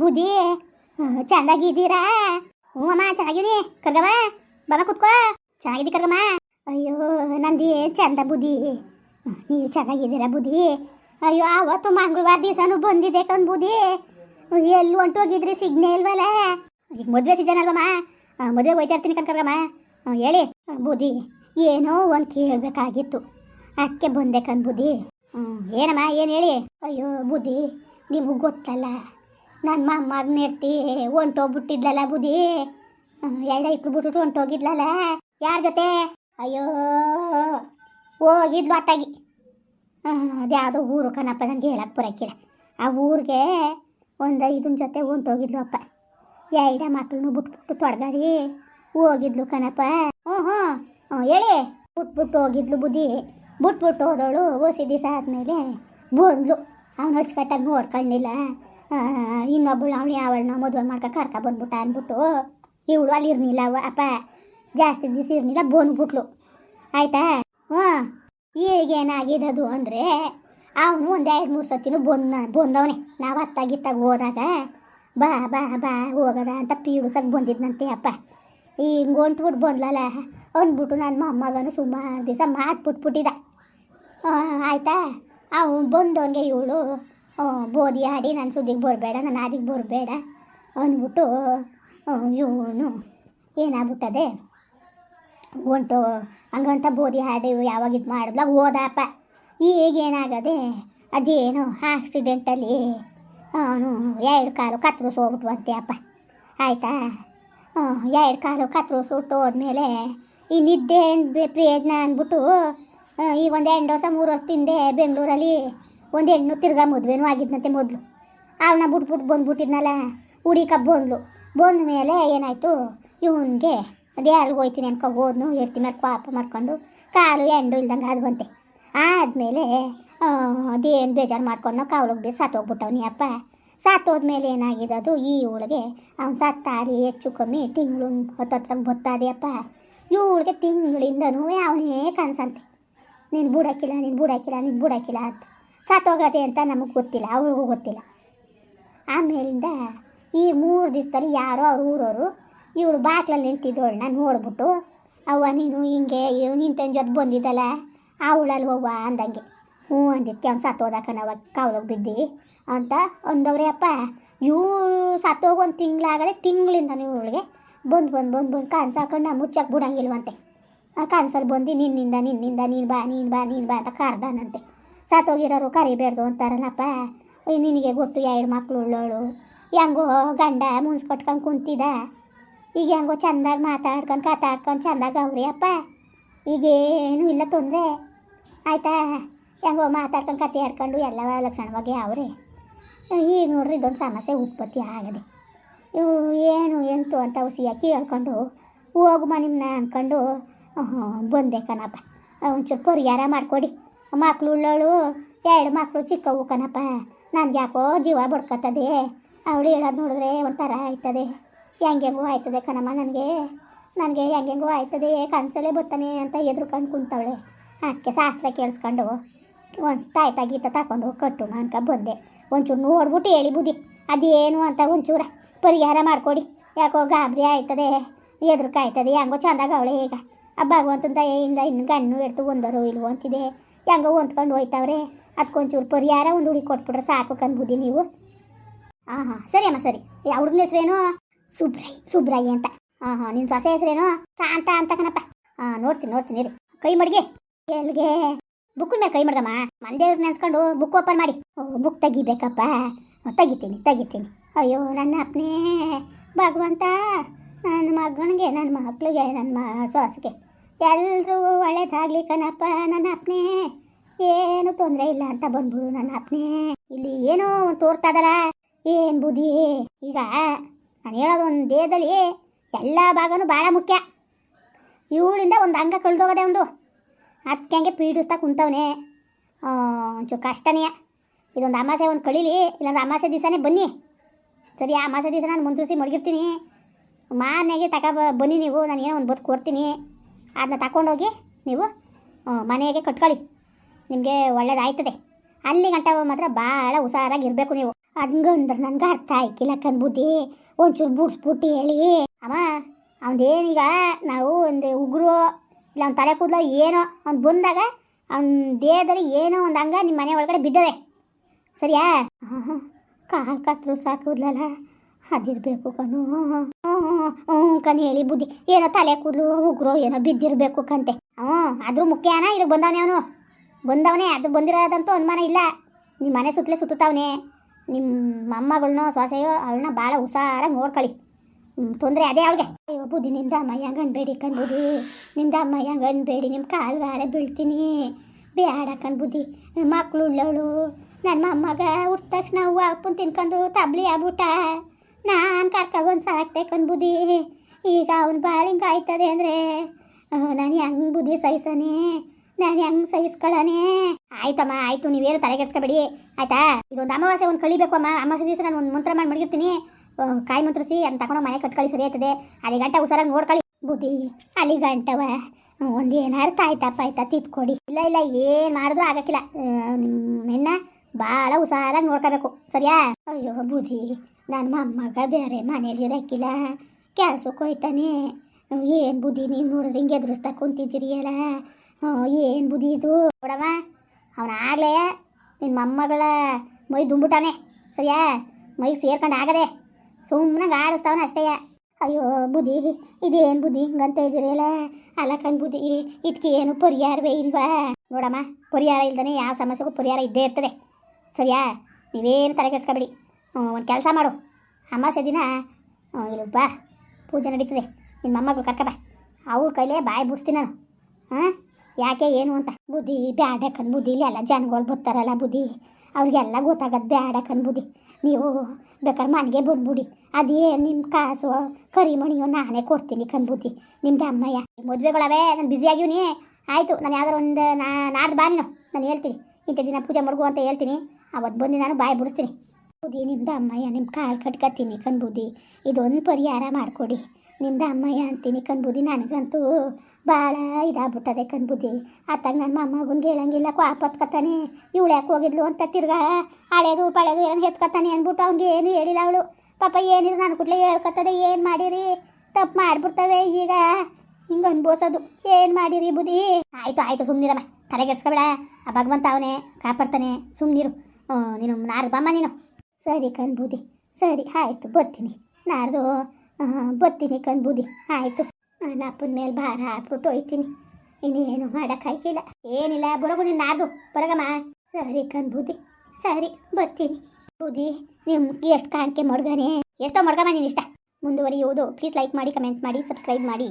ಬುದ್ಧಿ ಚಂದಾಗಿದ್ದೀರಾ? ಹ್ಞೂ ಅಮ್ಮ ಚೆನ್ನಾಗಿದಿ ಕರ್ಗಮ್ಮ ಬಾಬಾ ಕುತ್ಕೋ. ಚೆನ್ನಾಗಿದ್ದಿ ಕರ್ಗಮ್ಮ. ಅಯ್ಯೋ ನಂದಿ ಚಂದ ಬುದ್ಧಿ ನೀವು ಚೆನ್ನಾಗಿದ್ದೀರಾ ಬುದ್ಧಿ ಅಯ್ಯೋ ಆವತ್ತು ಮಂಗಳವಾರ ದಿವಸನೂ ಬಂದಿದ್ದೆ ಕಣ್ ಬುದ್ಧಿ ಎಲ್ಲಿ ಹೊಂಟೋಗಿದ್ರಿ ಸಿಗ್ನೇ ಇಲ್ವಲ್ಲ? ಈಗ ಮದುವೆ ಸೀಸನ್ ಅಲ್ವಮ್ಮ? ಮದುವೆ ಹೋಯ್ತಾ ಇರ್ತೀನಿ ಕಣ್ಕರ್ಗಮ್ಮ ಹ್ಮ್, ಹೇಳಿ. ಬುದ್ಧಿ ಏನೋ ಒಂದು ಕೇಳಬೇಕಾಗಿತ್ತು. ಅದಕ್ಕೆ ಬಂದೆ ಕಣ್ ಬುದ್ಧಿ ಏನಮ್ಮ ಏನು ಹೇಳಿ? ಅಯ್ಯೋ ಬುದ್ಧಿ ನಿಮಗೆ ಗೊತ್ತಲ್ಲ. ನನ್ನ ಮೊಮ್ಮಗ ಮಗನಿರ್ತಿ ಹೊಂಟೋಗ್ಬಿಟ್ಟಿದ್ಲಲ್ಲ ಬುದಿ ಎರಡ ಇಟ್ಟು ಬಿಟ್ಬಿಟ್ಟು ಹೊಂಟೋಗಿದ್ಲಲ್ಲ. ಯಾರ ಜೊತೆ? ಅಯ್ಯೋ, ಹೋಗಿದ್ಲು ಅಟ್ಟಾಗಿ. ಅದ್ಯಾವುದೋ ಊರು ಕಣಪ್ಪ ನನಗೆ ಹೇಳಕ್ಕೆ ಬರೋಕ್ಕಿಲ್ಲ ಆ ಊರಿಗೆ ಒಂದು ಐದನ ಜೊತೆ ಹೊಂಟೋಗಿದ್ಲು ಅಪ್ಪ. ಎರಡ ಮಕ್ಕಳನ್ನು ಬಿಟ್ಬಿಟ್ಟು ತೊಡಗಾರಿ ಹೋಗಿದ್ಲು ಕಣಪ್ಪ. ಹ್ಞೂ ಹ್ಞೂ ಹ್ಞೂ ಹೇಳಿ. ಬಿಟ್ಬಿಟ್ಟು ಹೋಗಿದ್ಲು ಬುದ್ಧಿ. ಬಿಟ್ಬಿಟ್ಟು ಹೋದವಳು ಓಸಿ ದಿವಸ ಆದಮೇಲೆ ಬಂದ್ಲು. ಅವನು ಅಚ್ಚುಕಟ್ಟಾಗಿ ನೋಡ್ಕೊಂಡಿಲ್ಲ. ಇನ್ನೊಬ್ಬಳು ಅವಳು ಅವಳನ್ನ ಮದುವೆ ಮಾಡ್ಕೊ ಕರ್ಕ ಬಂದ್ಬಿಟ್ಟ ಅಂದ್ಬಿಟ್ಟು, ಇವಳು ಅಲ್ಲಿ ಇರ್ನಿಲ್ಲ ಅವ ಅಪ್ಪ. ಜಾಸ್ತಿ ದಿವಸ ಇರ್ನಿಲ್ಲ ಬಂದ್ಬಿಟ್ಲು ಆಯ್ತಾ? ಹ್ಞೂ ಈಗೇನಾಗಿದ್ದದು ಅಂದರೆ, ಅವನು ಒಂದು ಎರಡು ಮೂರು ಸತಿನೂ ಬಂದ ಬಂದವನೆ. ನಾವು ಅತ್ತಾಗಿತ್ತಾಗ ಹೋದಾಗ, ಬಾ ಬಾ ಬಾ, ಹೋಗದ ಅಂತ ಪೀಡಿಸಕ್ಕೆ ಬಂದಿದ್ನಂತೆ ಅಪ್ಪ. ಹಿಂಗೆ ಹೊಂಟ್ಬಿಟ್ಟು ಬಂದ್ಲಲ್ಲ ಅಂದ್ಬಿಟ್ಟು ನನ್ನ ಮೊಮ್ಮಗನು ಸುಮಾರು ದಿವಸ ಮಾತು ಬಿಟ್ಬಿಟ್ಟಿದ್ದ ಆಯ್ತಾ? ಅವನು ಬಂದವನಿಗೆ ಇವಳು ಬೋದಿ ಆಡಿ ನನ್ನ ಸುದ್ದಿಗೆ ಬರಬೇಡ ನನ್ನ ಆದಿಗೆ ಬರಬೇಡ ಅಂದ್ಬಿಟ್ಟು ಇವನು ಏನಾಗ್ಬಿಟ್ಟದೆ? ಹೊಂಟು ಹಂಗಂತ ಬೋದಿ ಹಾಡಿ ಯಾವಾಗ ಇದು ಮಾಡಿದ್ಲ? ಓದಪ್ಪ ಈಗೇನಾಗದೆ ಅದೇನು ಆಕ್ಸಿಡೆಂಟಲ್ಲಿ ಅವನು ಎರಡು ಕಾಲು ಕತ್ರಿಸಿ ಹೋಗ್ಬಿಟ್ವಂತೆ ಅಪ್ಪ. ಆಯಿತಾ? ಎರಡು ಕಾಲು ಕತ್ರಿಸಿ ಹುಟ್ಟು ಹೋದ್ಮೇಲೆ ಈ ನಿದ್ದೆ ಪ್ರಯೋಜನ ಅಂದ್ಬಿಟ್ಟು ಈಗ ಒಂದು ಎಂಟು ವರ್ಷ ಮೂರು ಬೆಂಗಳೂರಲ್ಲಿ ಒಂದು ಹೆಣ್ಣು ತಿರ್ಗಾ ಮದುವೆನೂ ಆಗಿದ್ನಂತೆ ಮೊದಲು. ಅವನ್ನ ಬಿಟ್ಬಿಟ್ಟು ಬಂದ್ಬಿಟ್ಟಿದ್ನಲ್ಲ ಹುಡಿಕ ಬಂದ್ಲು. ಬಂದ ಮೇಲೆ ಏನಾಯಿತು, ಇವನಿಗೆ ಅದೇ ಅಲ್ಲಿಗೆ ಹೋಯ್ತೀನಿ ಅನ್ಕೊ, ಹೋದ್ನು ಎಡ್ತಿ ಮೇಲೆ ಪಾಪ ಮಾಡ್ಕೊಂಡು ಕಾಲು ಎಂಡು ಇಲ್ದಂಗೆ ಆದ್ವಂತೆ. ಆದಮೇಲೆ ಅದೇನು ಬೇಜಾರು ಮಾಡ್ಕೊಂಡು ನಾವು ಕಾವಲಿಗೆ ಬಿ ಸತ್ತೋಗ್ಬಿಟ್ಟವನಿ ಅಪ್ಪ. ಸತ್ತೋದ್ಮೇಲೆ ಅದು, ಈ ಇವಳಿಗೆ ಅವ್ನು ಸತ್ತಾರಿ ಹೆಚ್ಚು ಕಮ್ಮಿ ತಿಂಗಳು ಹತ್ತತ್ರ ಬತ್ತಾದೆ ಅಪ್ಪ. ಇವಳಿಗೆ ತಿಂಗಳಿಂದನೂ ಅವನೇ ಕಾಣಿಸಂತೆ. ನೀನು ಬುಡಕ್ಕಿಲ್ಲ ನೀನು ಬುಡಾಕಿಲ್ಲ, ನೀನು ಬುಡಕ್ಕಿಲ್ಲ ಅಂತ. ಸತ್ತೋಗದೆ ಅಂತ ನಮಗೆ ಗೊತ್ತಿಲ್ಲ, ಅವ್ರಿಗೂ ಗೊತ್ತಿಲ್ಲ. ಆಮೇಲಿಂದ ಈ ಮೂರು ದಿವಸದಲ್ಲಿ ಯಾರೋ ಅವ್ರ ಊರವರು ಇವಳು ಬಾಕ್ಲಲ್ಲಿ ನಿಂತಿದ್ದವಳನ್ನ ನೋಡ್ಬಿಟ್ಟು, ಅವ್ವ ನೀನು ಹಿಂಗೆ ನಿಂತನ ಜೊತೆ ಬಂದಿದ್ದಲ್ಲ ಅವಳಲ್ವವ್ವ ಅಂದಂಗೆ. ಹ್ಞೂ ಅಂದಿತ್ತು ಅವ್ನು ನಾವು ಕಾವಲಿಗೆ ಬಿದ್ದಿ ಅಂತ ಅಂದವ್ರೆ, ಅಪ್ಪ, ಇವ್ರು ಸತ್ತೋಗಿ ಒಂದು ತಿಂಗಳಾಗದೆ ತಿಂಗಳಿಂದ ಇವಳಿಗೆ ಬಂದು ಬಂದು ಬಂದು ಬಂದು ಕಾಣಿಸಾಕೊಂಡು ಮುಚ್ಚಕ್ಕೆ ಬಿಡಂಗಿಲ್ವಂತೆ. ಆ ಕನ್ಸಲ್ಲಿ ಬಂದು, ನಿನ್ನಿಂದ ನಿನ್ನಿಂದ, ನೀನು ಬಾ ನೀನು ಬಾ ನೀನು ಬಾ ಅಂತ ಕರ್ದಾನಂತೆ ಸತ್ತೋಗಿರೋರು ಕರಿಬೇಡ್ದು ಅಂತಾರಲ್ಲಪ್ಪ. ನಿನಗೆ ಗೊತ್ತು, ಎರಡು ಮಕ್ಕಳು ಉಳ್ಳೋಳು ಹೆಂಗೋ ಗಂಡ ಮುನ್ಸ್ ಕಟ್ಕೊಂಡು ಕುಂತಿದ್ದ ಈಗ ಹೆಂಗೋ ಚಂದಾಗಿ ಮಾತಾಡ್ಕೊಂಡು ಕಾತಾಡ್ಕೊಂಡು ಚಂದಾಗಿ ಅವ್ರಿ ಅಪ್ಪ. ಈಗೇನು ಇಲ್ಲ ತೊಂದರೆ. ಆಯ್ತಾ? ಹೆಂಗೋ ಮಾತಾಡ್ಕೊಂಡು ಕತೆ ಆಡ್ಕೊಂಡು ಎಲ್ಲ ಲಕ್ಷಣವಾಗಿ ಅವ್ರಿ. ಈಗ ನೋಡ್ರಿ ಇದೊಂದು ಸಮಸ್ಯೆ ಉತ್ಪತ್ತಿ ಆಗದೆ. ಇವು ಏನು ಎಂತು ಅಂತ ಹುಸಿಯ ಹೇಳ್ಕೊಂಡು ಹೋಗು ನಿಮ್ಮನ್ನ ಅಂದ್ಕೊಂಡು ಬಂದೆ ಕಣಪ್ಪ. ಒಂಚೂರು ಪರಿಹಾರ ಮಾಡಿಕೊಡಿ. ಮಕ್ಳು ಉಳ್ಳೋಳು, ಎರಡು ಮಕ್ಕಳು ಚಿಕ್ಕವು ಕಣಪ್ಪ. ನನಗೆ ಯಾಕೋ ಜೀವ ಬಡ್ಕತ್ತದೆ. ಅವಳು ಹೇಳೋದು ನೋಡಿದ್ರೆ ಒಂಥರ ಆಯ್ತದೆ. ಹೆಂಗೆಂಗೋ ಆಯ್ತದೆ ಕಣಮ್ಮ ನನಗೆ. ನನಗೆ ಹೆಂಗೆಂಗೋ ಆಯ್ತದೆ. ಕನಸಲ್ಲೇ ಬರ್ತಾನೆ ಅಂತ ಎದ್ರುಕೊಂಡು ಕುಂತವಳೆ. ಅಕ್ಕೆ ಶಾಸ್ತ್ರ ಕೇಳಿಸ್ಕೊಂಡು, ಒಂದು ತಾಯಿ ಗೀತ ತಗೊಂಡು ಕಟ್ಟು ಅನ್ಕ ಬಂದೆ. ಒಂಚೂರು ನೋಡ್ಬಿಟ್ಟು ಹೇಳಿ ಬುದ್ಧಿ. ಅದೇನು ಅಂತ ಒಂಚೂರ ಪರಿಹಾರ ಮಾಡಿಕೊಡಿ. ಯಾಕೋ ಗಾಬರಿ ಆಯ್ತದೆ. ಎದುರುಕಾಯ್ತದೆ ಹೆಂಗೋ ಚಂದಾಗ ಅವಳೆ ಈಗ. ಆ ಭಗವಂತನ ದಯೆಯಿಂದ ಇನ್ನು ಗಣ್ಣು ಹಿಡ್ತು ಒಂದರು ಇಲ್ವೋ ಅಂತಿದೆ. ಹೆಂಗೋ ಹೊಂದ್ಕೊಂಡು ಹೋಯ್ತಾವ್ರೆ. ಅದಕ್ಕೊಂಚೂರು ಪರಿಹಾರ ಒಂದು ಹುಡುಗಿ ಕೊಟ್ಬಿಟ್ರೆ ಸಾಕು ಕಂದ್ಬುದ್ದಿ ನೀವು. ಹಾಂ ಹಾಂ ಸರಿ ಅಮ್ಮ, ಸರಿ. ಯಾವ ಹುಡುಗನ ಹೆಸ್ರೇನು? ಸುಬ್ರಾಯಿ ಸುಬ್ರಾಯಿ ಅಂತ. ಹಾಂ ಹಾಂ ನಿನ್ನ ಸೊಸೆ ಹೆಸ್ರೇನು? ಶಾಂತ ಅಂತ ಕಣಪ್ಪ. ಹಾಂ ನೋಡ್ತೀನಿ ನೋಡ್ತೀನಿ ರೀ ಕೈ ಮಡ್ಗೆ. ಎಲ್ಲಿಗೆ ಬುಕ್ಕಿನ ಮೇಲೆ ಕೈ ಮಡ್ಗಮ್ಮ ಮಂದೇವ್ರು ನೆನ್ಸ್ಕೊಂಡು ಬುಕ್ ಓಪನ್ ಮಾಡಿ. ಬುಕ್ ತೆಗಿಬೇಕಪ್ಪ. ತೆಗಿತೀನಿ ತೆಗಿತೀನಿ. ಅಯ್ಯೋ, ನನ್ನ ಅಪ್ಪನೇ ಭಗವಂತ, ನನ್ನ ಮಗನಿಗೆ, ನನ್ನ ಮಕ್ಕಳಿಗೆ ನನ್ನ ಮ, ಸೊಸೆಗೆ. ಎಲ್ಲರೂ ಒಳ್ಳೇದಾಗ್ಲಿ ಕಣಪ್ಪ, ನನ್ನ ಅಪ್ನೆ. ಏನು ತೊಂದರೆ ಇಲ್ಲ ಅಂತ ಬಂದ್ಬಿಡು ನನ್ನ ಅಪ್ನೆ. ಇಲ್ಲಿ ಏನೋ ಒಂದು ತೋರ್ತಾ ಇದಲ್ಲ ಏನು ಬುದ್ಧಿ? ಈಗ ನಾನು ಹೇಳೋದು ಒಂದು ದೇಹದಲ್ಲಿ ಎಲ್ಲ ಭಾಗನೂ ಭಾಳ ಮುಖ್ಯ. ಇವಳಿಂದ ಒಂದು ಅಂಗ ಕಳ್ದೋಗದೆ ಒಂದು. ಅದಕ್ಕೆ ಹಂಗೆ ಪೀಡಿಸ್ತಾ ಕುಂತವನೆ. ಒಂಚೂರು ಕಷ್ಟನೇ. ಇದೊಂದು ಅಮಾಸೆ ಒಂದು ಕಳೀಲಿ, ಇಲ್ಲಾಂದ್ರೆ ಅಮಾಸೆ ದಿವಸನೇ ಬನ್ನಿ. ಸರಿ, ಆ ಅಮಾಸೆ ದಿವಸ ನಾನು ಮುಂದುವರಿಸಿ ಮಡಗಿರ್ತೀನಿ. ಮಾನೆಗೆ ಬ- ಬನ್ನಿ ನೀವು, ನಾನು ಏನೋ ಒಂದು ಬದುಕು ಕೊಡ್ತೀನಿ. ಅದನ್ನ ತಗೊಂಡೋಗಿ ನೀವು ಮನೆಗೆ ಕಟ್ಕೊಳ್ಳಿ. ನಿಮಗೆ ಒಳ್ಳೇದಾಯ್ತದೆ. ಅಲ್ಲಿ ಗಂಟ ಮಾತ್ರ ಭಾಳ ಹುಷಾರಾಗಿ ಇರಬೇಕು ನೀವು. ಹಂಗಂದ್ರೆ ನನಗೆ ಅರ್ಥ ಆಯ್ಕಿಲ್ಲ ಕಣ್ ಬುದ್ಧಿ. ಒಂಚೂರು ಬುಡ್ಸ್ಬಿಟ್ಟು ಹೇಳಿ. ಅಮ್ಮ, ಅವನದೇನೀಗ ನಾವು ಒಂದು ಉಗುರು, ಇಲ್ಲ ಅವ್ನ ತಲೆ ಕೂದಲು ಏನೋ ಅವ್ನು ಬಂದಾಗ ಅವನ ದೇಹದಲ್ಲಿ ಏನೋ ಒಂದು ಅಂಗ ನಿಮ್ಮ ಮನೆ ಒಳಗಡೆ ಬಿದ್ದದೆ. ಸರಿಯಾ? ಕಾಲು ಕತ್ತರು ಸಾಕುದ್ಲಲ್ಲ. ಅದಿರಬೇಕು ಕಣು. ಹ್ಞೂ ಕಣ್ ಹೇಳಿ ಬುದ್ಧಿ. ಏನೋ ತಲೆ ಕೂದಲು ಉಗುರು, ಏನೋ ಬಿದ್ದಿರಬೇಕು ಕಂತೆ. ಹ್ಞೂ ಅದ್ರ ಮುಖ್ಯನ ಇಲ್ಲಿ ಬಂದವನೇ ಅವನು. ಬಂದವನೇ, ಅದು ಬಂದಿರೋದಂತೂ ಅನುಮಾನ ಇಲ್ಲ. ನಿಮ್ಮ ಮನೆ ಸುತ್ತಲೇ ಸುತ್ತಾವನೆ ನಿಮ್ಮ ಅಮ್ಮಗಳನ್ನ ಸೊಸೆಯೋ, ಅವಳನ್ನ ಭಾಳ ಹುಷಾರಾಗಿ ನೋಡ್ಕೊಳ್ಳಿ ತೊಂದರೆ ಅದೇ ಅವಳಿಗೆ. ಅಯ್ಯೋ, ಬುದ್ಧಿ ಅಮ್ಮ ಅಮ್ಮಯ್ಯ ಅನ್ಬೇಡಿ ಕಣ್ಬುದ್ಧಿ ಅಮ್ಮ ಅಮ್ಮಯ್ಯ ಅನ್ಬೇಡಿ ನಿಮ್ಮ ಕಾಲು ವಾರ ಬೀಳ್ತೀನಿ. ಬೇಡ ಕಣ್ಬುದ್ಧಿ ಮಕ್ಕಳು ಉಳ್ಳವಳು. ನನ್ನ ಮೊಮ್ಮಗ ಹುಟ್ಟ ತಕ್ಷಣ ಹೂವು ಹಾಕ್ಕೊಂಡು ತಿನ್ಕೊಂಡು ತಬ್ಲಿ ಆಗ್ಬಿಟ್ಟ. ನಾನು ಕರ್ಕೊಂಡ್ಬಂದು ಸಾಕ್ತೆ ಬುದ್ಧಿ. ಈಗ ಅವ್ನು ಭಾಳ ಕಾಯ್ತದೆ ಅಂದರೆ ನಾನು ಹೆಂಗೆ ಬುದ್ಧಿ ಸಹಿಸನೆ? ನಾನು ಹೆಂಗೆ ಸಹಿಸ್ಕೊಳ್ಳನೆ ಆಯ್ತಮ್ಮ, ಆಯಿತು ನೀವೇನು ತಲೆ ಕೆಡಿಸ್ಕೊಬೇಡಿ ಆಯ್ತಾ? ಇದೊಂದು ಅಮಾವಾಸ್ಯೆ ಒಂದು ಕಳಿಬೇಕು ಅಮ್ಮ ಅಮಾವಾಸ್ಯೆ ದಿವಸ ನಾನು ಒಂದು ಮಂತ್ರ ಮಾಡಿ ಮಡಗಿರ್ತೀನಿ. ಕಾಯಿ ಮಂತ್ರಿಸಿ ಅದನ್ನ ತಗೊಂಡು ಮನೆ ಕಟ್ಕೊಳ್ಳಿ ಸರಿ ಆಯ್ತದೆ ಅಲ್ಲಿ ಗಂಟ ಹುಷಾರಾಗಿ ನೋಡ್ಕೊಳ್ಳಿ ಬುದ್ಧಿ, ಅಲ್ಲಿ ಗಂಟವ ಒಂದು ಏನಾರು ತಾಯ್ತಪ್ಪ ಆಯ್ತಾ? ತಿತ್ಕೊಡಿ ಇಲ್ಲ ಇಲ್ಲ, ಏನು ಮಾಡಿದ್ರು ಆಗಕ್ಕಿಲ್ಲ. ನಿಮ್ಮ ಹೆಣ್ಣ ಭಾಳ ಹುಷಾರಾಗಿ ನೋಡ್ಕೋಬೇಕು. ಸರಿಯಾ? ಅಯ್ಯೋ, ಬುದ್ಧಿ. ನನ್ನ ಮೊಮ್ಮಗ ಬೇರೆ ಮನೇಲಿ ಕೆಲಸಕ್ಕೆ ಹೋಯ್ತಾನೆ. ಏನು ಬುದ್ಧಿ ನೀವು ನೋಡಿದ್ರೆ ಹಿಂಗೆ ಎದುರಿಸ್ತಾ ಕುಂತಿದ್ದೀರಿಯಲ್ಲ ಏನು ಬುದ್ಧಿ ಇದು? ನೋಡವ ಅವನಾಗಲೇ ನಿನ್ನ ಮೊಮ್ಮಗಳ ಮೈ ದುಂಬಿಟ್ಟಾನೆ ಸರಿಯಾ? ಮೈ ಸೇರ್ಕೊಂಡು ಆಗದೆ. ಸುಮ್ಮನೆ ಆಡಿಸ್ತಾವನ ಅಷ್ಟೇ. ಅಯ್ಯೋ, ಬುದ್ಧಿ, ಇದೇನು ಬುದ್ಧಿ ಹಿಂಗಂತ ಇದ್ದೀರಲ್ಲ ಅಲ್ಲ ಕಣ್ ಬುದ್ಧಿ ಇದಕ್ಕೆ ಏನು ಪರಿಹಾರವೇ ಇಲ್ವಾ? ನೋಡಮ್ಮ, ಪರಿಹಾರ ಇಲ್ದೇ ಯಾವ ಸಮಸ್ಯೆಗೂ ಪರಿಹಾರ ಇದ್ದೇ ಇರ್ತದೆ. ಸರಿಯಾ? ನೀವೇನು ತಲೆ ಕೆಡ್ಸ್ಕೊಬೇಡಿ ಒಂದು ಕೆಲಸ ಮಾಡು. ಅಮಾವಾಸ್ಯೆ ದಿನ ಇಲ್ಲಿ ಬಾ. ಪೂಜೆ ನಡೀತದೆ. ನಿನ್ನ ಮೊಮ್ಮಗಳು ಬಾ ಅವ್ಳ ಕೈಲೇ ಬಾಯಿ ಬಿಡಿಸ್ತೀನಿ ನಾನು. ಹಾಂ? ಯಾಕೆ, ಏನು ಅಂತ. ಬುದ್ಧಿ, ಬ್ಯಾಡ ಕಣ್ ಬುದ್ಧಿ. ಇಲ್ಲಿ ಎಲ್ಲ ಜನಗಳು ಬರ್ತಾರಲ್ಲ ಬುದ್ಧಿ. ಅವ್ರಿಗೆಲ್ಲ ಗೊತ್ತಾಗದು ಬ್ಯಾಡ ಕಣ್ ಬುದ್ಧಿ. ನೀವು ಬೇಕಾದ್ರೆ ಮನೆಗೆ ಬಂದ್ಬಿಡಿ. ಅದೇ ನಿಮ್ಮ ಕಾಸು ಕರಿಮಣಿಯೋ ನಾನೇ ಕೊಡ್ತೀನಿ ಕಣ್ ಬುದ್ಧಿ. ನಿಮ್ದು ಅಮ್ಮಯ್ಯ. ಮದುವೆಗಳವೆ, ನಾನು ಬ್ಯುಸಿ ಆಗಿವ್ನಿ. ಆಯಿತು, ನಾನು ಯಾವ್ದಾರು ಒಂದು ನಾ ನಾಡ್ದು ಬಾ ನಾನು. ಹೇಳ್ತೀನಿ. ಇಂಥ ದಿನ ಪೂಜೆ ಮಡ್ಗು ಅಂತ ಹೇಳ್ತೀನಿ. ಅವತ್ತು ಬಂದು ನಾನು ಬಾಯಿ ಬಿಡಿಸ್ತೀನಿ. ಬುದ್ಧಿ, ನಿಮ್ದು ಅಮ್ಮಯ್ಯ ನಿಮ್ಮ ಕಾಲು ಕಟ್ಕೊತೀನಿ ಕನ್ಬುದಿ ಇದೊಂದು ಪರಿಹಾರ ಮಾಡಿಕೊಡಿ. ನಿಮ್ದು ಅಮ್ಮಯ್ಯ ಅಂತೀನಿ ಕನ್ಬುದಿ ನನಗಂತೂ ಭಾಳ ಇದಾಗ್ಬಿಟ್ಟದೆ ಕಣ್ ಬುದ್ಧಿ. ಅತ್ತಾಗ ನನ್ನ ಮೊಮ್ಮಗನ್ಗೆ ಹೇಳಂಗಿಲ್ಲ ಕ್ವಾಪತ್ಕತಾನೆ ಇವಳು ಯಾಕೆ ಹೋಗಿದ್ಲು ಅಂತ ತಿರ್ಗಾ ಹಳೇದು, ಪಳೆದು ಏನು ಹೆತ್ಕತಾನೆ ಅಂದ್ಬಿಟ್ಟು ಅವ್ನಿಗೆ ಏನು ಹೇಳಿಲ್ಲ ಅವಳು. ಪಾಪ ಏನಿದ್ರು ನನ್ನ ಕೂಡಲೇ ಹೇಳ್ಕೊತದೆ ಏನು ಮಾಡಿರಿ? ತಪ್ಪು ಮಾಡಿಬಿಡ್ತವೆ ಈಗ. ಹಿಂಗೆ ಅನ್ಬೋಸೋದು. ಏನು ಮಾಡಿರಿ ಬುದ್ಧಿ? ಆಯಿತು ಆಯಿತು ಸುಮ್ಮನಿರಮ್ಮ ತಲೆಗೆಡ್ಸ್ಕೊಬೇಡ. ಆ ಭಗವಂತ ಅವನೇ ಕಾಪಾಡ್ತಾನೆ. ಸುಮ್ಮನಿರು ನೀನು ನಾಡ್ದು ಬಮ್ಮ ನೀನು. ಸರಿ ಕನ್ ಬುದ್ಧಿ ಸರಿ, ಆಯಿತು, ಬರ್ತೀನಿ. ನಾಡ್ದು ಬರ್ತೀನಿ ಕನ್ ಬುದ್ಧಿ ಆಯಿತು. ನನ್ನ ಅಪ್ಪನ ಮೇಲೆ ಭಾರ ಹಾಕ್ಬಿಟ್ಟು ಹೋಯ್ತೀನಿ. ಇನ್ನೇನು ಮಾಡೋಕ್ಕಾಗಿಲ್ಲ ಏನಿಲ್ಲ ಬರೋಗು ನೀನು ನಾಡ್ದು. ಬರಗಮ್ಮ. ಸರಿ ಕನ್ ಬುದ್ಧಿ ಸರಿ, ಬರ್ತೀನಿ. ಬೂದಿ ನಿಮ್ಗೆ ಎಷ್ಟು ಕಾಣಿಕೆ ಮಡ್ಗಾನೆ? ಎಷ್ಟೋ ಮಡ್ಗಮ್ಮ ನೀನು ಇಷ್ಟ. ಮುಂದುವರಿಯುವುದು. ಪ್ಲೀಸ್ ಲೈಕ್ ಮಾಡಿ ಕಮೆಂಟ್ ಮಾಡಿ ಸಬ್ಸ್ಕ್ರೈಬ್ ಮಾಡಿ.